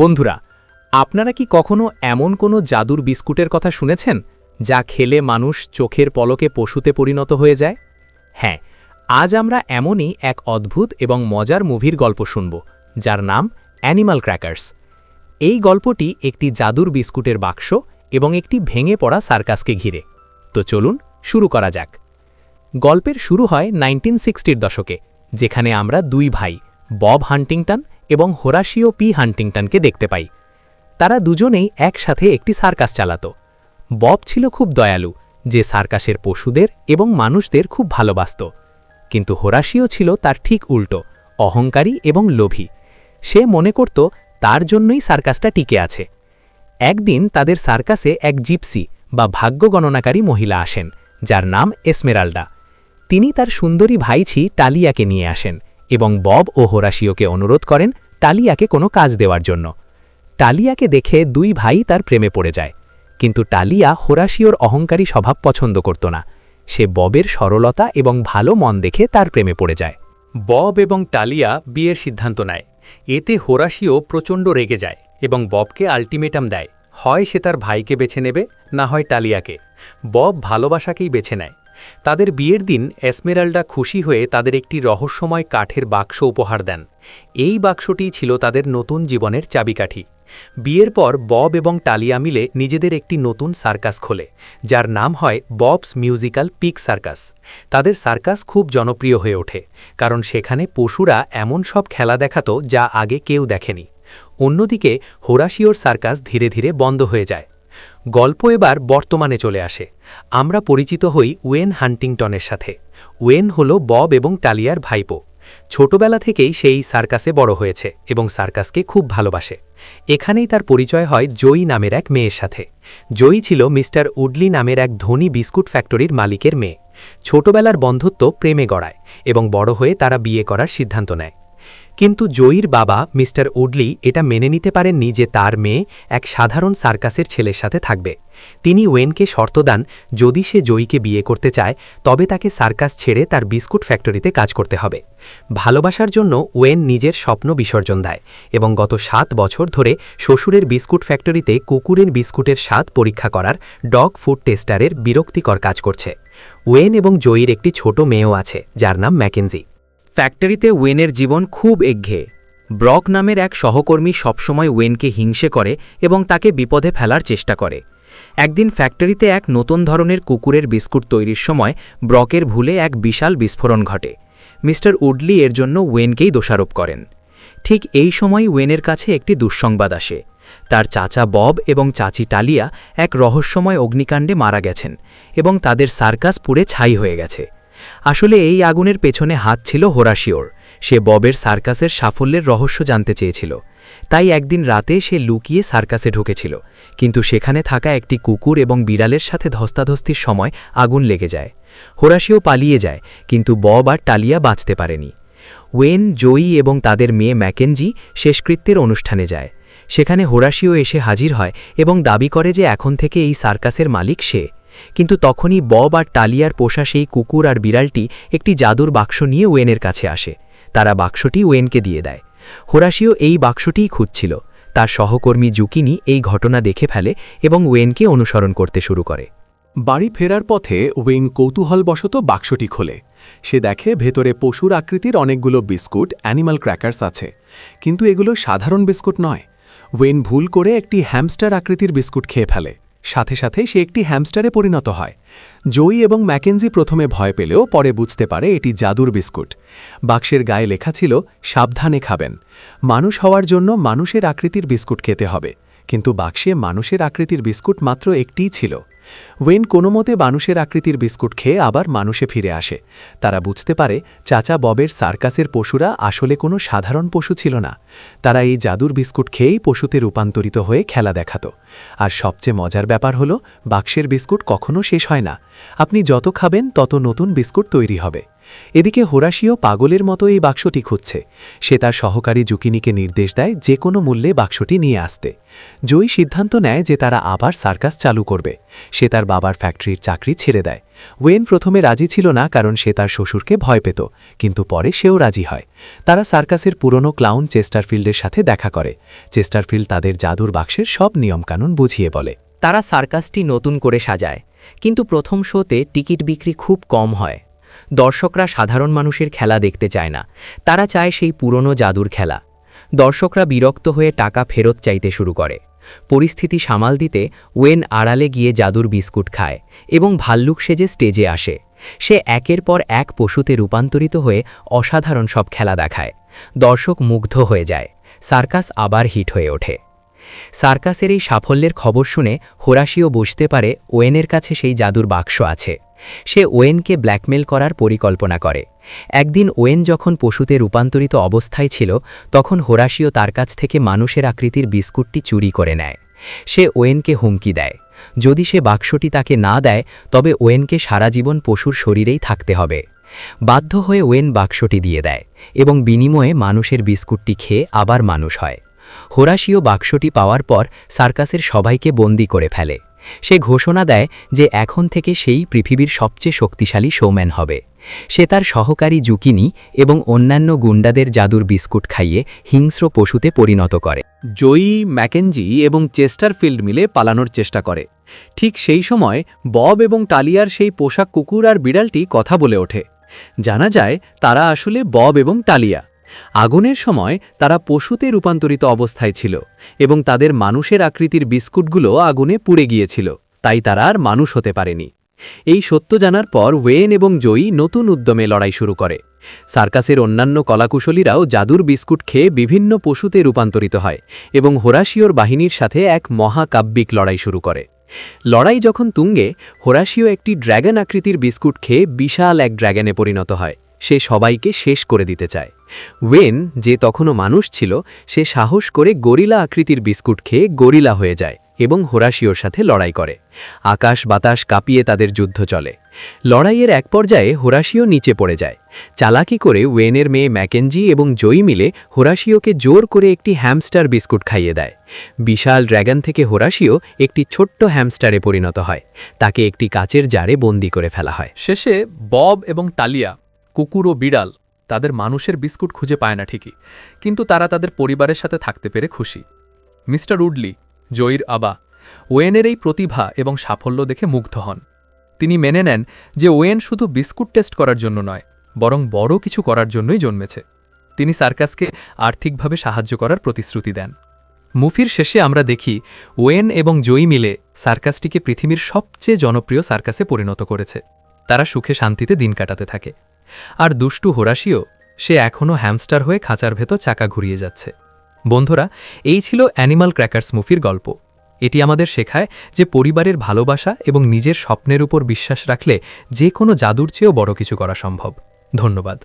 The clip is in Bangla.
বন্ধুরা, আপনারা কি কখনো এমন কোনো জাদুর বিস্কুটের কথা শুনেছেন যা খেলে মানুষ চোখের পলকে পশুতে পরিণত হয়ে যায়? হ্যাঁ আজ আমরা এমনই এক অদ্ভুত এবং মজার মুভির গল্প শুনব, যার নাম অ্যানিমাল ক্র্যাকার্স এই গল্পটি একটি জাদুর বিস্কুটের বাক্স এবং একটি ভেঙে পড়া সার্কাসকে ঘিরে। তো চলুন শুরু করা যাক। গল্পের শুরু হয় নাইনটিন সিক্সটির দশকে, যেখানে আমরা দুই ভাই, বব হান্টিংটন এবং হোরাশিও পি হান্টিংটনকে দেখতে পাই। তারা দুজনেই একসাথে একটি সার্কাস চালাত। বব ছিল খুব দয়ালু, যে সার্কাসের পশুদের এবং মানুষদের খুব ভালোবাসত। কিন্তু হোরাশিও ছিল তার ঠিক উল্টো, অহংকারী এবং লোভী। সে মনে করত তার জন্যই সার্কাসটা টিকে আছে। একদিন তাদের সার্কাসে এক জিপসি বা ভাগ্য গণনাকারী মহিলা আসেন, যার নাম এসমেরাল্ডা। তিনি তার সুন্দরী ভাইছি টালিয়াকে নিয়ে আসেন এবং বব ও হোরাশিওকে অনুরোধ করেন টালিয়াকে কোনো কাজ দেওয়ার জন্য। টালিয়াকে দেখে দুই ভাই তার প্রেমে পড়ে যায়। কিন্তু টালিয়া হোরাশিওর অহংকারী স্বভাব পছন্দ করত না। সে ববের সরলতা এবং ভালো মন দেখে তার প্রেমে পড়ে যায়। বব এবং টালিয়া বিয়ের সিদ্ধান্ত নেয়। এতে হোরাশিও প্রচণ্ড রেগে যায় এবং ববকে আল্টিমেটাম দেয়। হয় সে তার ভাইকে বেছে নেবে, না হয় টালিয়াকে বব ভালোবাসাকেই বেছে নেয়। তাদের বিয়ের দিন এসমেরাল্ডা খুশি হয়ে তাদের একটি রহস্যময় কাঠের বাক্স উপহার দেন। এই বাক্সটি ছিল তাদের নতুন জীবনের চাবিকাঠি। বিয়ের পর বব এবং টালিয়া মিলে নিজেদের একটি নতুন সার্কাস খোলে, যার নাম হয় ববস মিউজিক্যাল পিক সার্কাস। তাদের সার্কাস খুব জনপ্রিয় হয়ে ওঠে, কারণ সেখানে পশুরা এমন সব খেলা দেখাতো যা আগে কেউ দেখেনি। অন্যদিকে হোরাশিওর সার্কাস ধীরে ধীরে বন্ধ হয়ে যায়। গল্প এবার বর্তমানে চলে আসে। আমরা পরিচিত হই ওয়েন হান্টিংটনের সাথে। ওয়েন হল বব এবং টালিয়ার ভাইপো। ছোটবেলা থেকেই সেই সার্কাসে বড় হয়েছে এবং সার্কাসকে খুব ভালোবাসে। এখানেই তার পরিচয় হয় জয়ী নামের এক মেয়ের সাথে। জয়ী ছিল মিস্টার উডলি নামের এক ধনী বিস্কুট ফ্যাক্টরির মালিকের মেয়ে। ছোটবেলার বন্ধুত্ব প্রেমে গড়ায় এবং বড় হয়ে তারা বিয়ে করার সিদ্ধান্ত নেয়। কিন্তু জয়ীর বাবা মিস্টার উডলি এটা মেনে নিতে পারেননি যে তার মেয়ে এক সাধারণ সার্কাসের ছেলের সাথে থাকবে। তিনি ওয়েনকে শর্ত দেন, যদি সে জয়ীকে বিয়ে করতে চায়, তবে তাকে সার্কাস ছেড়ে তার বিস্কুট ফ্যাক্টরিতে কাজ করতে হবে। ভালোবাসার জন্য ওয়েন নিজের স্বপ্ন বিসর্জন দেয় এবং গত সাত বছর ধরে শ্বশুরের বিস্কুট ফ্যাক্টরিতে কুকুরের বিস্কুটের স্বাদ পরীক্ষা করার ডগ ফুড টেস্টারের বিরক্তিকর কাজ করছে। ওয়েন এবং জয়ীর একটি ছোট মেয়েও আছে, যার নাম ম্যাকেনজি। ফ্যাক্টরিতে ওয়েনের জীবন খুব একঘেয়ে ব্রক নামের এক সহকর্মী সবসময় ওয়েনকে হিংসে করে এবং তাকে বিপদে ফেলার চেষ্টা করে। একদিন ফ্যাক্টরিতে এক নতুন ধরনের কুকুরের বিস্কুট তৈরির সময় ব্রকের ভুলে এক বিশাল বিস্ফোরণ ঘটে। মিস্টার উডলি এর জন্য ওয়েনকেই দোষারোপ করেন। ঠিক এই সময় ওয়েনের কাছে একটি দুঃসংবাদ আসে। তার চাচা বব এবং চাচি টালিয়া এক রহস্যময় অগ্নিকাণ্ডে মারা গেছেন এবং তাদের সার্কাস পুড়ে ছাই হয়ে গেছে। আসলে এই আগুনের পেছনে হাত ছিল হোরাশিওর। সে ববের সার্কাসের সাফল্যের রহস্য জানতে চেয়েছিল। তাই একদিন রাতে সে লুকিয়ে সার্কাসে ঢুকেছিল। কিন্তু সেখানে থাকা একটি কুকুর এবং বিড়ালের সাথে ধস্তাধস্তির সময় আগুন লেগে যায়। হোরাশিও পালিয়ে যায়, কিন্তু বব আর টালিয়া বাঁচতে পারেনি। ওয়েন জয়ী এবং তাদের মেয়ে ম্যাকেনজি শেষকৃত্যের অনুষ্ঠানে যায়। সেখানে হোরাশিও এসে হাজির হয় এবং দাবি করে যে এখন থেকে এই সার্কাসের মালিক সে। কিন্তু তখনই বব আর টালিয়ার পোষা সেই কুকুর আর বিড়ালটি একটি জাদুর বাক্স নিয়ে ওয়েনের কাছে আসে। তারা বাক্সটি ওয়েনকে দিয়ে দেয়। হোরাশিও এই বাক্সটিই খুঁজছিল। তার সহকর্মী জুকিনি এই ঘটনা দেখে ফেলে এবং ওয়েনকে অনুসরণ করতে শুরু করে। বাড়ি ফেরার পথে ওয়েন কৌতূহলবশত বাক্সটি খোলে। সে দেখে ভেতরে পশুর আকৃতির অনেকগুলো বিস্কুট, অ্যানিমাল ক্র্যাকার্স আছে। কিন্তু এগুলো সাধারণ বিস্কুট নয়। ওয়েন ভুল করে একটি হ্যামস্টার আকৃতির বিস্কুট খেয়ে ফেলে। সাথে সাথে সে একটি হ্যামস্টারে পরিণত হয়। জয়ী এবং ম্যাকেনজি প্রথমে ভয় পেলেও পরে বুঝতে পারে এটি জাদুর বিস্কুট। বাক্সের গায়ে লেখা ছিল, সাবধানে খাবেন। মানুষ হওয়ার জন্য মানুষের আকৃতির বিস্কুট খেতে হবে। কিন্তু বাক্সে মানুষের আকৃতির বিস্কুট মাত্র একটিই ছিল। ওয়েন কোনো মতে মানুষের আকৃতির বিস্কুট খেয়ে আবার মানুষে ফিরে আসে। তারা বুঝতে পারে, চাচা ববের সার্কাসের পশুরা আসলে কোনো সাধারণ পশু ছিল না। তারা এই জাদুর বিস্কুট খেয়েই পশুতে রূপান্তরিত হয়ে খেলা দেখাত। আর সবচেয়ে মজার ব্যাপার হলো, বাক্সের বিস্কুট কখনো শেষ হয় না। আপনি যত খাবেন, তত নতুন বিস্কুট তৈরি হবে। এদিকে হোরাশিও পাগলের মতো এই বাক্সটি খুঁজছে। সে তার সহকারী জুকিনিকে নির্দেশ দেয় যে কোনো মূল্যে বাক্সটি নিয়ে আসতে। জয়ী সিদ্ধান্ত নেয় যে তারা আবার সার্কাস চালু করবে। সে তার বাবার ফ্যাক্টরির চাকরি ছেড়ে দেয়। ওয়েন প্রথমে রাজি ছিল না কারণ সে তার শ্বশুরকে ভয় পেত, কিন্তু পরে সেও রাজি হয়। তারা সার্কাসের পুরনো ক্লাউন চেস্টারফিল্ডের সাথে দেখা করে। চেস্টারফিল্ড তাদের জাদুর বাক্সের সব নিয়মকানুন বুঝিয়ে বলে। তারা সার্কাসটি নতুন করে সাজায়, কিন্তু প্রথম শোতে টিকিট বিক্রি খুব কম হয়। দর্শকরা সাধারণ মানুষের খেলা দেখতে চায় না, তারা চায় সেই পুরনো জাদুর খেলা। দর্শকরা বিরক্ত হয়ে টাকা ফেরত চাইতে শুরু করে। পরিস্থিতি সামাল দিতে ওয়েন আড়ালে গিয়ে জাদুর বিস্কুট খায় এবং ভাল্লুক সেজে স্টেজে আসে। সে একের পর এক পশুতে রূপান্তরিত হয়ে অসাধারণ সব খেলা দেখায়। দর্শক মুগ্ধ হয়ে যায়। সার্কাস আবার হিট হয়ে ওঠে। সার্কাসের এই সাফল্যের খবর শুনে হোরাশিও বুঝতে পারে ওয়েনের কাছে সেই জাদুর বাক্স আছে। সে ওয়েনকে ব্ল্যাকমেল করার পরিকল্পনা করে। একদিন ওয়েন যখন পশুতে রূপান্তরিত অবস্থায় ছিল, তখন হোরাশিও তার কাছ থেকে মানুষের আকৃতির বিস্কুটটি চুরি করে নেয়। সে ওয়েনকে হুমকি দেয়। যদি সে বাক্সটি তাকে না দেয়, তবে ওয়েনকে সারা জীবন পশুর শরীরেই থাকতে হবে। বাধ্য হয়ে ওয়েন বাক্সটি দিয়ে দেয় এবং বিনিময়ে মানুষের বিস্কুটটি খেয়ে আবার মানুষ হয়। হোরাশিও বাক্সটি পাওয়ার পর সার্কাসের সবাইকে বন্দি করে ফেলে। সে ঘোষণা দেয় যে এখন থেকে সেই পৃথিবীর সবচেয়ে শক্তিশালী শোম্যান হবে। সে তার সহকারী জুকিনি এবং অন্যান্য গুন্ডাদের জাদুর বিস্কুট খাইয়ে হিংস্র পশুতে পরিণত করে। জয়ী, ম্যাকেনজি এবং চেস্টারফিল্ড মিলে পালানোর চেষ্টা করে। ঠিক সেই সময় বব এবং টালিয়ার সেই পোশাক কুকুর আর বিড়ালটি কথা বলে ওঠে। জানা যায় তারা আসলে বব এবং টালিয়া। আগুনের সময় তারা পশুতে রূপান্তরিত অবস্থায় ছিল এবং তাদের মানুষের আকৃতির বিস্কুটগুলো আগুনে পুড়ে গিয়েছিল, তাই তারা আর মানুষ হতে পারেনি। এই সত্য জানার পর ওয়েন এবং জয়ী নতুন উদ্যমে লড়াই শুরু করে। সার্কাসের অন্যান্য কলাকুশলীরাও জাদুর বিস্কুট খেয়ে বিভিন্ন পশুতে রূপান্তরিত হয় এবং হোরাশিওর বাহিনীর সাথে এক মহাকাব্যিক লড়াই শুরু করে। লড়াই যখন তুঙ্গে, হোরাশিও একটি ড্র্যাগন আকৃতির বিস্কুট খেয়ে বিশাল এক ড্র্যাগনে পরিণত হয়। সে সবাইকে শেষ করে দিতে চায়। ওয়েন, যে তখনও মানুষ ছিল, সে সাহস করে গরিলা আকৃতির বিস্কুট খেয়ে গরিলা হয়ে যায় এবং হোরাশিওর সাথে লড়াই করে। আকাশ বাতাস কাঁপিয়ে তাদের যুদ্ধ চলে। লড়াইয়ের এক পর্যায়ে হোরাশিও নিচে পড়ে যায়। চালাকি করে ওয়েনের মেয়ে ম্যাকেনজি এবং জয়ী মিলে হোরাশিওকে জোর করে একটি হ্যামস্টার বিস্কুট খাইয়ে দেয়। বিশাল ড্র্যাগন থেকে হোরাশিও একটি ছোট্ট হ্যামস্টারে পরিণত হয়। তাকে একটি কাচের জারে বন্দি করে ফেলা হয়। শেষে বব এবং টালিয়া কুকুর ও বিড়াল তাদের মানুষের বিস্কুট খুঁজে পায় না ঠিকই, কিন্তু তারা তাদের পরিবারের সাথে থাকতে পেরে খুশি। মিস্টার উডলি, জয়ীর আবা, ওয়েনের এই প্রতিভা এবং সাফল্য দেখে মুগ্ধ হন। তিনি মেনে নেন যে ওয়েন শুধু বিস্কুট টেস্ট করার জন্য নয়, বরং বড় কিছু করার জন্যই জন্মেছে। তিনি সার্কাসকে আর্থিকভাবে সাহায্য করার প্রতিশ্রুতি দেন। মুফির শেষে আমরা দেখি ওয়েন এবং জয়ী মিলে সার্কাসটিকে পৃথিবীর সবচেয়ে জনপ্রিয় সার্কাসে পরিণত করেছে। তারা সুখে শান্তিতে দিন কাটাতে থাকে। আর দুষ্টু হোরাশিও, সে এখনও হ্যামস্টার হয়ে খাঁচার ভেতর চাকা ঘুরিয়ে যাচ্ছে। বন্ধুরা, এই ছিল অ্যানিমাল ক্র্যাকার্স মুফির গল্প। এটি আমাদের শেখায় যে পরিবারের ভালোবাসা এবং নিজের স্বপ্নের উপর বিশ্বাস রাখলে যে কোনো জাদুর চেয়েও বড় কিছু করা সম্ভব। ধন্যবাদ।